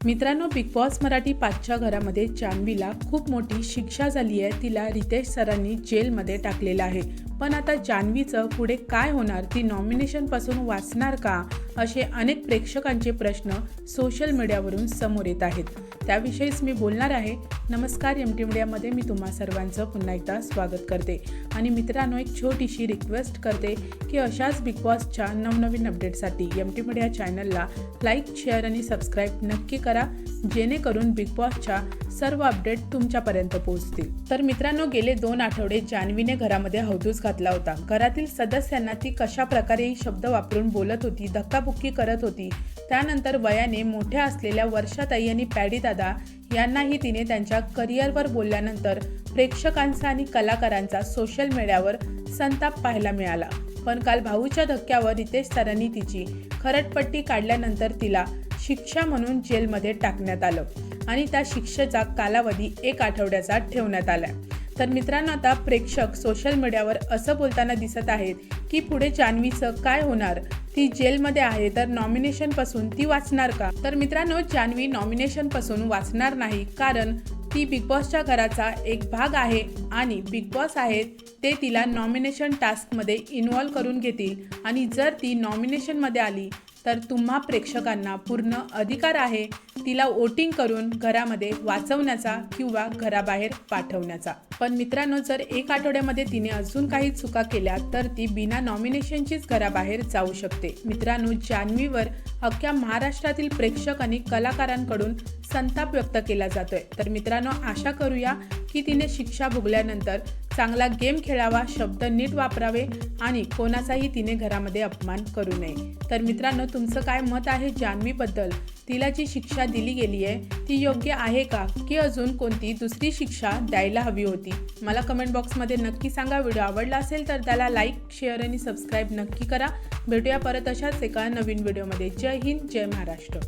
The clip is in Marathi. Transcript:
मित्रांनो बिग बॉस मराठी पाचच्या घरामध्ये जान्हवीला खूप मोठी शिक्षा झाली आहे. तिला रितेश सरांनी जेलमध्ये टाकलेलं आहे. पण आता जान्हवीचं पुढे काय होणार? ती नॉमिनेशनपासून वाचणार का? असे अनेक प्रेक्षकांचे प्रश्न सोशल मीडियावरून समोर येत आहेत. त्याविषयीच मी बोलणार आहे. नमस्कार एम टी मीडियामध्ये मी तुम्हा सर्वांचं पुन्हा एकदा स्वागत करते. आणि मित्रांनो एक छोटीशी रिक्वेस्ट करते की अशाच बिग बॉसच्या नवनवीन अपडेटसाठी एम टी मीडिया चॅनलला लाईक शेअर आणि सबस्क्राईब नक्की करा जेणेकरून बिग बॉसच्या सर्व अपडेट तुमच्यापर्यंत पोहोचतील. तर मित्रांनो गेले दोन आठवडे जान्हवीने घरामध्ये हौदूस घातला होता. घरातील सदस्यांना ती कशा प्रकारे शब्द वापरून बोलत होती धक्काबुक्की करत होती. त्यानंतर वयाने मोठ्या असलेल्या वर्षाताई आणि पॅडी दादा यांनाही तिने त्यांच्या करिअरवर बोलल्यानंतर प्रेक्षकांचा आणि कलाकारांचा सोशल मीडियावर संताप पाहायला मिळाला. पण काल भाऊच्या धक्क्यावर रितेश सरांनी तिची खरटपट्टी काढल्यानंतर तिला शिक्षा म्हणून जेलमध्ये टाकण्यात आलं आणि त्या शिक्षेचा कालावधी एक आठवड्याचा ठेवण्यात आला तर मित्रांनो आता प्रेक्षक सोशल मीडियावर असं बोलताना दिसत आहेत की पुढे जान्हवीचं काय होणार? ती जेलमध्ये आहे तर नॉमिनेशनपासून ती वाचणार का? तर मित्रांनो जान्हवी नॉमिनेशनपासून वाचणार नाही कारण ती बिग बॉसच्या घराचा एक भाग आहे आणि बिग बॉस आहेत ते तिला नॉमिनेशन टास्कमध्ये इन्व्हॉल्व करून घेतील आणि जर ती नॉमिनेशनमध्ये आली तर तुम्हा प्रेक्षकांना पूर्ण अधिकार आहे तिला वोटिंग करून घरामध्ये वाचवण्याचा किंवा घराबाहेर पाठवण्याचा. पण मित्रांनो जर एक आठवड्यामध्ये तिने अजून काही चुका केल्या तर ती बिना नॉमिनेशनचीच घराबाहेर जाऊ शकते. मित्रांनो जान्हवीवर अख्ख्या महाराष्ट्रातील प्रेक्षक आणि कलाकारांकडून संताप व्यक्त केला जातोय. तर मित्रांनो आशा करूया की तिने शिक्षा भोगल्यानंतर चांगला गेम खेळावा शब्द नीट वापरावे आणि कोणाचाही तिने घरामध्ये अपमान करू नये. तर मित्रांनो तुमचं काय मत आहे जान्हवीबद्दल तिला जी शिक्षा दिली गेली आहे ती योग्य आहे का? की अजून कोणती दुसरी शिक्षा द्यायला हवी होती? मला कमेंट बॉक्समध्ये नक्की सांगा. व्हिडिओ आवडला असेल तर त्याला लाईक शेअर आणि सबस्क्राईब नक्की करा. भेटूया परत अशाच एका नवीन व्हिडिओमध्ये जय हिंद जय महाराष्ट्र.